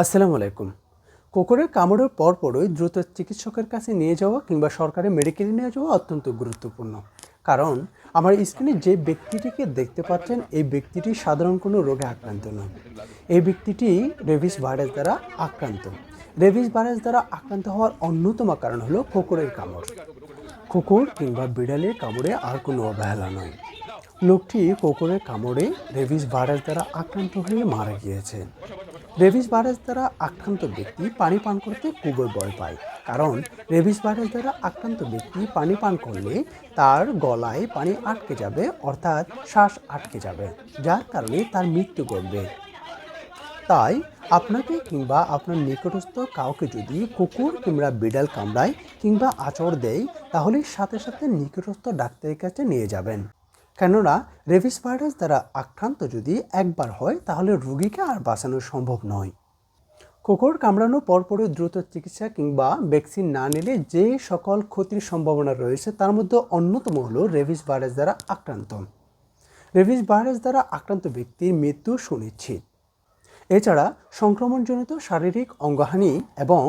আসসালামু আলাইকুম। কুকুরের কামড়ের পরপরই দ্রুত চিকিৎসকের কাছে নিয়ে যাওয়া কিংবা সরকারি মেডিকেলে নিয়ে যাওয়া অত্যন্ত গুরুত্বপূর্ণ। কারণ আমার স্ক্রিনে যে ব্যক্তিটিকে দেখতে পাচ্ছেন, এই ব্যক্তিটি সাধারণ কোনো রোগে আক্রান্ত নয়। এই ব্যক্তিটি রেভিস ভাইরাস দ্বারা আক্রান্ত। রেভিস ভাইরাস দ্বারা আক্রান্ত হওয়ার অন্যতম কারণ হলো কুকুরের কামড়। কুকুর কিংবা বিড়ালের কামড়ে আর কোনো অবহেলা নয়। লোকটি কুকুরের কামড়ে রেভিস ভাইরাস দ্বারা আক্রান্ত হয়ে মারা গিয়েছে। রেভিস ভাইরাস দ্বারা আক্রান্ত ব্যক্তি পানি পান করতে খুবই ভয় পায়। কারণ রেভিস ভাইরাস দ্বারা আক্রান্ত ব্যক্তি পানি পান করলে তার গলায় পানি আটকে যাবে, অর্থাৎ শ্বাস আটকে যাবে, যার কারণে তার মৃত্যু ঘটবে। তাই আপনাকে কিংবা আপনার নিকটস্থ কাউকে যদি কুকুর কিংবা বিড়াল কামড়ায় কিংবা আচর দেয়, তাহলে সাথে সাথে নিকটস্থ ডাক্তারের কাছে নিয়ে যাবেন। কেননা রেভিস ভাইরাস দ্বারা আক্রান্ত যদি একবার হয়, তাহলে রোগীকে আর বাঁচানো সম্ভব নয়। কুকুর কামড়ানোর পরপরই দ্রুত চিকিৎসা কিংবা ভ্যাকসিন না নিলে যে সকল ক্ষতির সম্ভাবনা রয়েছে, তার মধ্যে অন্যতম হলো রেভিস ভাইরাস দ্বারা আক্রান্ত। রেভিস ভাইরাস দ্বারা আক্রান্ত ব্যক্তির মৃত্যু সুনিশ্চিত। এছাড়া সংক্রমণজনিত শারীরিক অঙ্গহানি এবং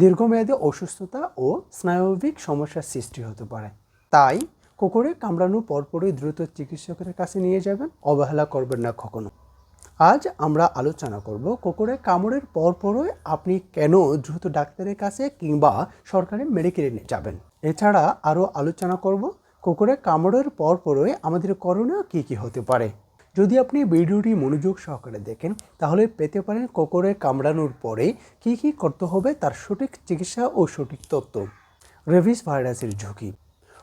দীর্ঘমেয়াদী অসুস্থতা ও স্নায়বিক সমস্যার সৃষ্টি হতে পারে। তাই কুকুরে কামড়ানোর পরপরই দ্রুত চিকিৎসকের কাছে নিয়ে যাবেন। অবহেলা করবেন না কখনো। আজ আমরা আলোচনা করব কুকুরের কামড়ের পরপরই আপনি কেন দ্রুত ডাক্তারের কাছে কিংবা সরকারি মেডিকেলে নিয়ে যাবেন। এছাড়া আরও আলোচনা করব কুকুরের কামড়ের পরপরই আমাদের করণীয় কী কী হতে পারে। যদি আপনি ভিডিওটি মনোযোগ সহকারে দেখেন, তাহলে পেতে পারেন কুকুরে কামড়ানোর পরে কী কী করতে হবে তার সঠিক চিকিৎসা ও সঠিক তথ্য। রেভিস ভাইরাসের ঝুঁকি।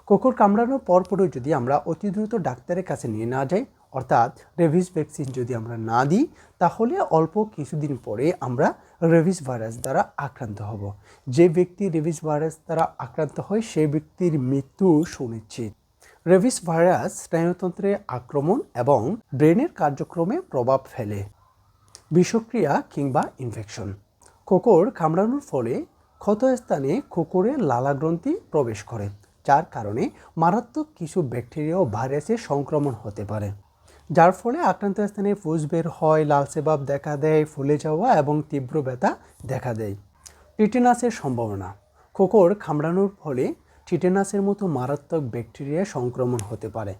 কুকুর কামড়ানোর পরপরও যদি আমরা অতি দ্রুত ডাক্তারের কাছে নিয়ে না যাই, অর্থাৎ রেভিস ভ্যাকসিন যদি আমরা না দিই, তাহলে অল্প কিছুদিন পরে আমরা রেভিস ভাইরাস দ্বারা আক্রান্ত হব। যে ব্যক্তি রেভিস ভাইরাস দ্বারা আক্রান্ত হয় সেই ব্যক্তির মৃত্যু সুনিশ্চিত। রেভিস ভাইরাস স্নায়ুতন্ত্রে আক্রমণ এবং ব্রেনের কার্যক্রমে প্রভাব ফেলে। বিষক্রিয়া কিংবা ইনফেকশন কুকুর কামড়ানোর ফলে ক্ষতস্থানে কুকুরের লালাগ্রন্থি প্রবেশ করে। যার কারণে মারাত্মক কিছু ব্যাকটেরিয়া ও ভাইরাসের সংক্রমণ হতে পারে। যার ফলে আক্রান্ত স্থানে ফুস বের হয় লালচে ভাব দেখা দেয়, ফুলে যাওয়া এবং তীব্র ব্যথা দেখা দেয়। টিটেনাসের সম্ভাবনা। খোকর কামড়ানোর ফলে টিটেনাসের মতো মারাত্মক ব্যাকটেরিয়া সংক্রমণ হতে পারে।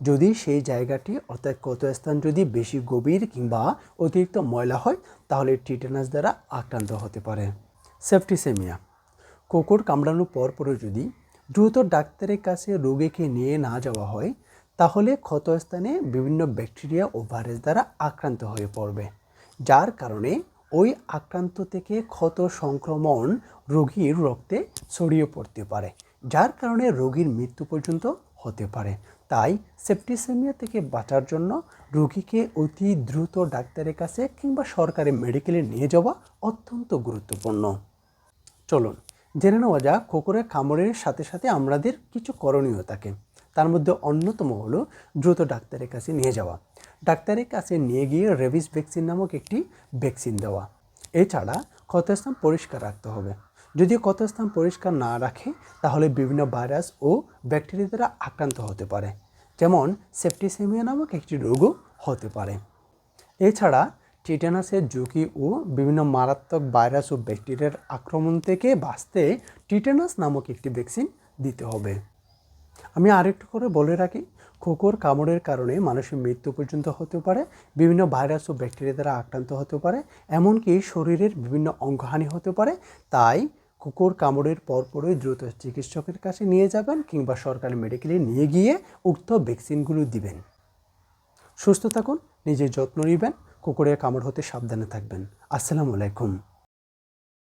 যদি সেই জায়গাটি অর্থাৎ ক্ষতস্থান যদি বেশি গভীর কিংবা অতিরিক্ত ময়লা হয়, তাহলে টিটেনাস দ্বারা আক্রান্ত হতে পারে। সেফটিসেমিয়া কুকুর কামড়ানোর পরপরও যদি দ্রুত ডাক্তারের কাছে রোগীকে নিয়ে না যাওয়া হয়, তাহলে ক্ষতস্থানে বিভিন্ন ব্যাকটেরিয়া ও ভাইরাস দ্বারা আক্রান্ত হয়ে পড়বে। যার কারণে ওই আক্রান্ত থেকে ক্ষত সংক্রমণ রোগীর রক্তে ছড়িয়ে পড়তে পারে, যার কারণে রোগীর মৃত্যু পর্যন্ত হতে পারে। তাই সেপ্টিসেমিয়া থেকে বাঁচার জন্য রোগীকে অতি দ্রুত ডাক্তারের কাছে কিংবা সরকারি মেডিকেলে নিয়ে যাওয়া অত্যন্ত গুরুত্বপূর্ণ। চলুন জেনে নেওয়া যাক কুকুরের কামড়ের সাথে সাথে আমাদের কিছু করণীয় থাকে। তার মধ্যে অন্যতম হলো দ্রুত ডাক্তারের কাছে নিয়ে যাওয়া। ডাক্তারের কাছে নিয়ে গিয়ে রেভিস ভ্যাকসিন নামক একটি ভ্যাকসিন দেওয়া। এছাড়া ক্ষতস্থান পরিষ্কার রাখতে হবে। যদি ক্ষতস্থান পরিষ্কার না রাখে, তাহলে বিভিন্ন ভাইরাস ও ব্যাকটেরিয়া দ্বারা আক্রান্ত হতে পারে। যেমন সেপ্টিসেমিয়া নামক একটি রোগও হতে পারে। এছাড়া টিটেনাসের ঝুঁকি ও বিভিন্ন মারাত্মক ভাইরাস ও ব্যাকটেরিয়ার আক্রমণ থেকে বাঁচতে টিটেনাস নামক একটি ভ্যাকসিন দিতে হবে। আমি আরেকটু করে বলে রাখি কুকুর কামড়ের কারণে মানুষের মৃত্যু পর্যন্ত হতে পারে, বিভিন্ন ভাইরাস ও ব্যাকটেরিয়া দ্বারা আক্রান্ত হতে পারে, এমনকি শরীরের বিভিন্ন অঙ্গহানি হতে পারে। তাই কুকুর কামড়ের পরপরই দ্রুত চিকিৎসকের কাছে নিয়ে যাবেন কিংবা সরকারি মেডিকেলে নিয়ে গিয়ে উক্ত ভ্যাকসিনগুলো দিবেন। সুস্থ থাকুন, নিজের যত্ন নেবেন কুকুরের কামড় হতে সাবধানে থাকবেন। আসসালামু আলাইকুম।